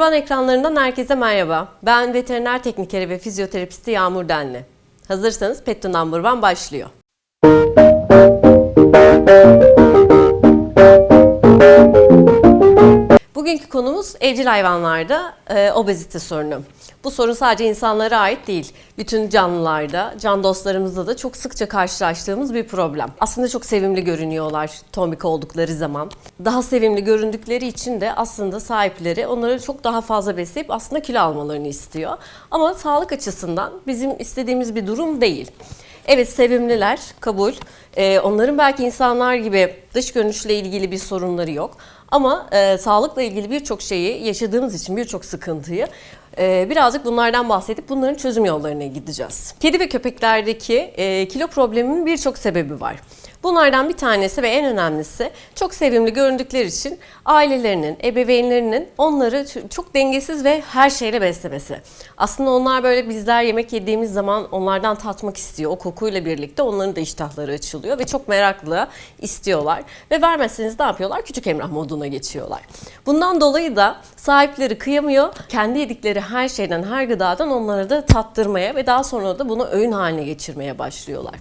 Van ekranlarından herkese merhaba. Ben veteriner teknikeri ve fizyoterapisti Yağmur Denli. Hazırsanız Pet to Number One başlıyor. Bugünkü konumuz evcil hayvanlarda e, obezite sorunu. Bu sorun sadece insanlara ait değil. Bütün canlılarda, can dostlarımızda da çok sıkça karşılaştığımız bir problem. Aslında çok sevimli görünüyorlar tombik oldukları zaman. Daha sevimli göründükleri için de aslında sahipleri onları çok daha fazla besleyip aslında kilo almalarını istiyor. Ama sağlık açısından bizim istediğimiz bir durum değil. Evet sevimliler, kabul. Ee, onların belki insanlar gibi dış görünüşle ilgili bir sorunları yok. Ama e, sağlıkla ilgili birçok şeyi yaşadığımız için birçok sıkıntıyı e, birazcık bunlardan bahsedip bunların çözüm yollarına gideceğiz. Kedi ve köpeklerdeki e, kilo probleminin birçok sebebi var. Bunlardan bir tanesi ve en önemlisi çok sevimli göründükleri için ailelerinin, ebeveynlerinin onları çok dengesiz ve her şeyle beslemesi. Aslında onlar böyle bizler yemek yediğimiz zaman onlardan tatmak istiyor. O kokuyla birlikte onların da iştahları açılıyor ve çok meraklı istiyorlar. Ve vermezseniz ne yapıyorlar? Küçük Emrah moduna geçiyorlar. Bundan dolayı da sahipleri kıyamıyor. Kendi yedikleri her şeyden, her gıdadan onlara da tattırmaya ve daha sonra da bunu öğün haline geçirmeye başlıyorlar.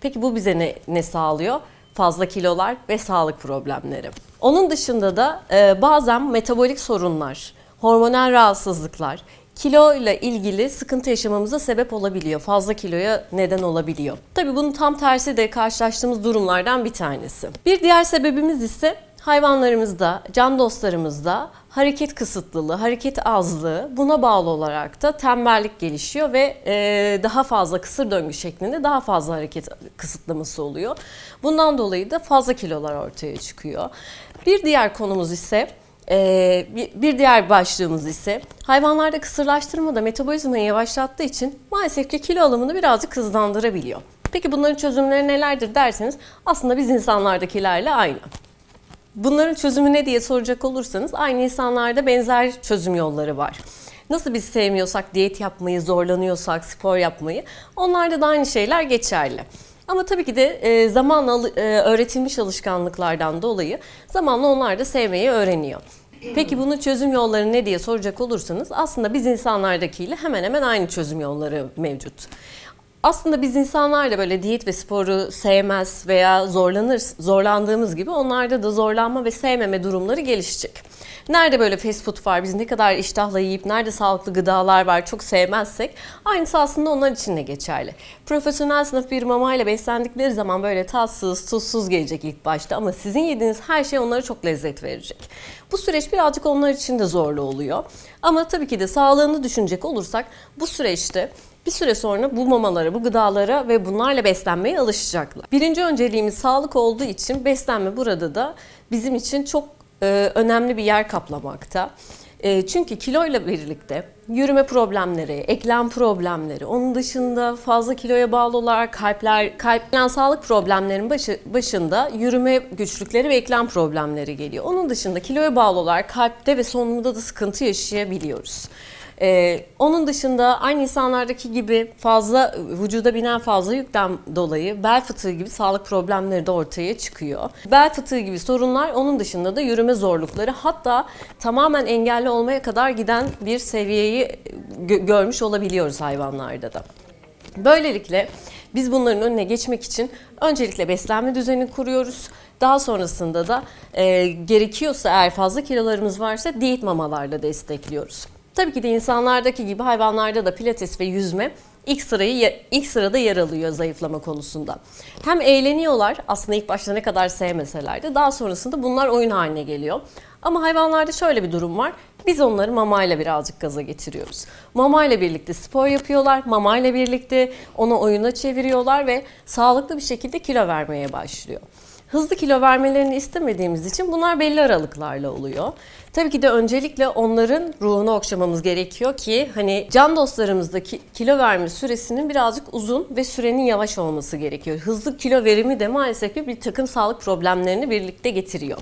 Peki bu bize ne, ne sağlıyor? Fazla kilolar ve sağlık problemleri. Onun dışında da e, bazen metabolik sorunlar, hormonal rahatsızlıklar, kilo ile ilgili sıkıntı yaşamamıza sebep olabiliyor. Fazla kiloya neden olabiliyor. Tabii bunun tam tersi de karşılaştığımız durumlardan bir tanesi. Bir diğer sebebimiz ise hayvanlarımızda, can dostlarımızda hareket kısıtlılığı, hareket azlığı buna bağlı olarak da tembellik gelişiyor ve e, daha fazla kısır döngü şeklinde daha fazla hareket kısıtlaması oluyor. Bundan dolayı da fazla kilolar ortaya çıkıyor. Bir diğer konumuz ise bir- bir diğer başlığımız ise hayvanlarda kısırlaştırma da metabolizmayı yavaşlattığı için maalesef ki kilo alımını birazcık hızlandırabiliyor. Peki bunların çözümleri nelerdir derseniz aslında biz insanlardakilerle aynı. Bunların çözümü ne diye soracak olursanız aynı insanlarda benzer çözüm yolları var. Nasıl biz sevmiyorsak diyet yapmayı, zorlanıyorsak spor yapmayı onlarda da aynı şeyler geçerli. Ama tabii ki de e, zamanla e, öğretilmiş alışkanlıklardan dolayı zamanla onlar da sevmeyi öğreniyor. Peki bunun çözüm yolları ne diye soracak olursanız aslında biz insanlardakiyle hemen hemen aynı çözüm yolları mevcut. Aslında biz insanlar da böyle diyet ve sporu sevmez veya zorlanır, zorlandığımız gibi onlarda da zorlanma ve sevmeme durumları gelişecek. Nerede böyle fast food var, biz ne kadar iştahla yiyip nerede sağlıklı gıdalar var çok sevmezsek aynısı aslında onlar için de geçerli. Profesyonel sınıf bir mamayla beslendikleri zaman böyle tatsız, tuzsuz gelecek ilk başta ama sizin yediğiniz her şey onlara çok lezzet verecek. Bu süreç birazcık onlar için de zorlu oluyor. Ama tabii ki de sağlığını düşünecek olursak bu süreçte bir süre sonra bu mamalara, bu gıdalara ve bunlarla beslenmeye alışacaklar. Birinci önceliğimiz sağlık olduğu için beslenme burada da bizim için çok e, önemli bir yer kaplamakta. E, çünkü kiloyla birlikte yürüme problemleri, eklem problemleri, onun dışında fazla kiloya bağlı olarak kalpler, kalplen sağlık problemlerinin başı, başında yürüme güçlükleri ve eklem problemleri geliyor. Onun dışında kiloya bağlı olarak kalpte ve solunumda da sıkıntı yaşayabiliyoruz. Ee, onun dışında aynı insanlardaki gibi fazla vücuda binen fazla yükten dolayı bel fıtığı gibi sağlık problemleri de ortaya çıkıyor. Bel fıtığı gibi sorunlar onun dışında da yürüme zorlukları hatta tamamen engelli olmaya kadar giden bir seviyeyi gö- görmüş olabiliyoruz hayvanlarda da. Böylelikle biz bunların önüne geçmek için öncelikle beslenme düzeni kuruyoruz. Daha sonrasında da e, gerekiyorsa eğer fazla kilolarımız varsa diyet mamalarla destekliyoruz. Tabii ki de insanlardaki gibi hayvanlarda da pilates ve yüzme ilk sırayı ilk sırada yer alıyor zayıflama konusunda. Hem eğleniyorlar aslında ilk başta ne kadar sevmeseler de daha sonrasında bunlar oyun haline geliyor. Ama hayvanlarda şöyle bir durum var. Biz onları mamayla birazcık gaza getiriyoruz. Mamayla birlikte spor yapıyorlar. Mamayla birlikte onu oyuna çeviriyorlar ve sağlıklı bir şekilde kilo vermeye başlıyor. Hızlı kilo vermelerini istemediğimiz için bunlar belli aralıklarla oluyor. Tabii ki de öncelikle onların ruhunu okşamamız gerekiyor ki hani can dostlarımızdaki kilo verme süresinin birazcık uzun ve sürenin yavaş olması gerekiyor. Hızlı kilo verimi de maalesef ki bir takım sağlık problemlerini birlikte getiriyor.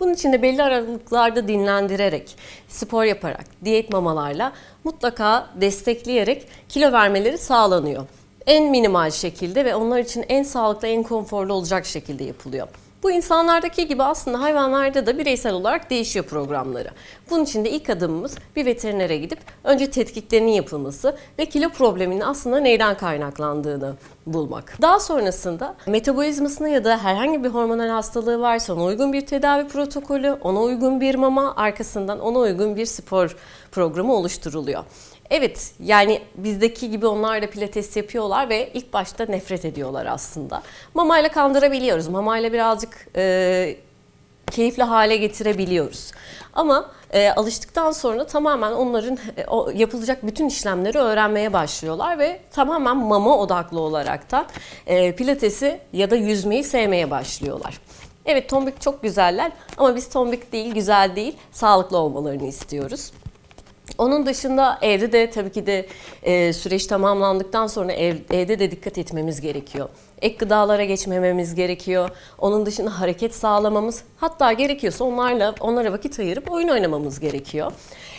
Bunun için de belli aralıklarda dinlendirerek, spor yaparak, diyet mamalarla mutlaka destekleyerek kilo vermeleri sağlanıyor en minimal şekilde ve onlar için en sağlıklı, en konforlu olacak şekilde yapılıyor. Bu insanlardaki gibi aslında hayvanlarda da bireysel olarak değişiyor programları. Bunun için de ilk adımımız bir veterinere gidip önce tetkiklerinin yapılması ve kilo probleminin aslında neyden kaynaklandığını bulmak. Daha sonrasında metabolizmasına ya da herhangi bir hormonal hastalığı varsa ona uygun bir tedavi protokolü, ona uygun bir mama, arkasından ona uygun bir spor programı oluşturuluyor. Evet yani bizdeki gibi onlar da pilates yapıyorlar ve ilk başta nefret ediyorlar aslında. Mamayla kandırabiliyoruz. Mamayla birazcık e, keyifli hale getirebiliyoruz. Ama e, alıştıktan sonra tamamen onların e, o, yapılacak bütün işlemleri öğrenmeye başlıyorlar ve tamamen mama odaklı olaraktan e, pilatesi ya da yüzmeyi sevmeye başlıyorlar. Evet tombik çok güzeller ama biz tombik değil, güzel değil, sağlıklı olmalarını istiyoruz. Onun dışında evde de tabii ki de e, süreç tamamlandıktan sonra ev, evde de dikkat etmemiz gerekiyor. Ek gıdalara geçmememiz gerekiyor. Onun dışında hareket sağlamamız, hatta gerekiyorsa onlarla onlara vakit ayırıp oyun oynamamız gerekiyor.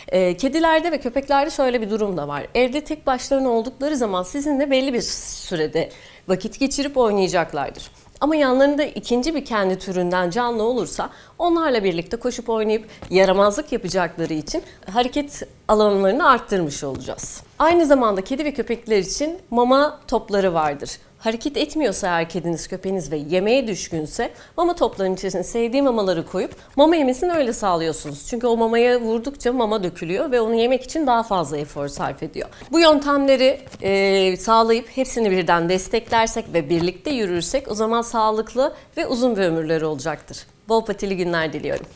E, kedilerde ve köpeklerde şöyle bir durum da var. Evde tek başlarına oldukları zaman sizinle belli bir sürede vakit geçirip oynayacaklardır. Ama yanlarında ikinci bir kendi türünden canlı olursa onlarla birlikte koşup oynayıp yaramazlık yapacakları için hareket alanlarını arttırmış olacağız. Aynı zamanda kedi ve köpekler için mama topları vardır. Hareket etmiyorsa eğer kediniz, köpeğiniz ve yemeğe düşkünse mama toplarının içerisine sevdiği mamaları koyup mama yemesini öyle sağlıyorsunuz. Çünkü o mamaya vurdukça mama dökülüyor ve onu yemek için daha fazla efor sarf ediyor. Bu yöntemleri e, sağlayıp hepsini birden desteklersek ve birlikte yürürsek o zaman sağlıklı ve uzun bir ömürleri olacaktır. Bol patili günler diliyorum.